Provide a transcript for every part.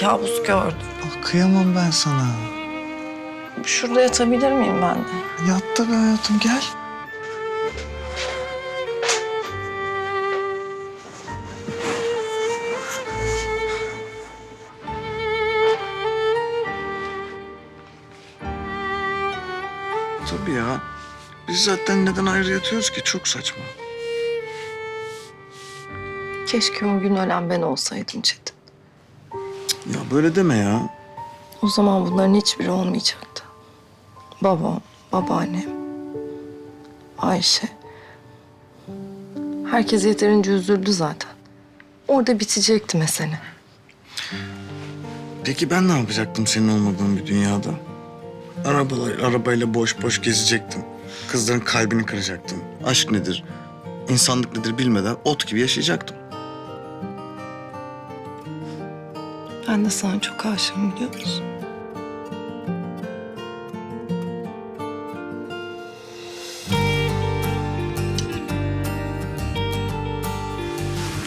kabus gördüm. Ah, kıyamam ben sana. Şurada yatabilir miyim ben de? Yat da be hayatım gel. Tabii ya. Biz zaten neden ayrı yatıyoruz ki? Çok saçma. Keşke o gün ölen ben olsaydım Çetin. Ya böyle deme ya. O zaman bunların hiçbiri olmayacaktı. Babam, babaannem, Ayşe. Herkes yeterince üzüldü zaten. Orada bitecekti mesele. Peki ben ne yapacaktım senin olmadığın bir dünyada? Arabalar, arabayla boş boş gezecektim. Kızların kalbini kıracaktım. Aşk nedir, insanlık nedir bilmeden ot gibi yaşayacaktım. Ben de sana çok aşığım biliyor musun?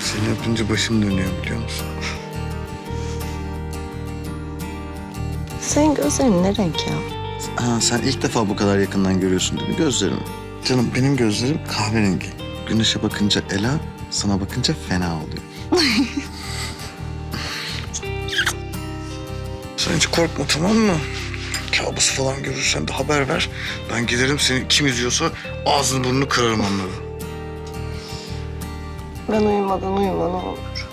Seni öpünce başım dönüyor biliyor musun? Senin gözlerin ne renk ya? Ha, sen ilk defa bu kadar yakından görüyorsun değil mi gözlerimi? Canım benim gözlerim kahverengi. Güneşe bakınca Ela, sana bakınca fena oluyor. sen hiç korkma tamam mı? Kabus falan görürsen de haber ver. Ben gelirim seni kim üzüyorsa ağzını burnunu kırarım onları. Ben uyumadan uyuma olur.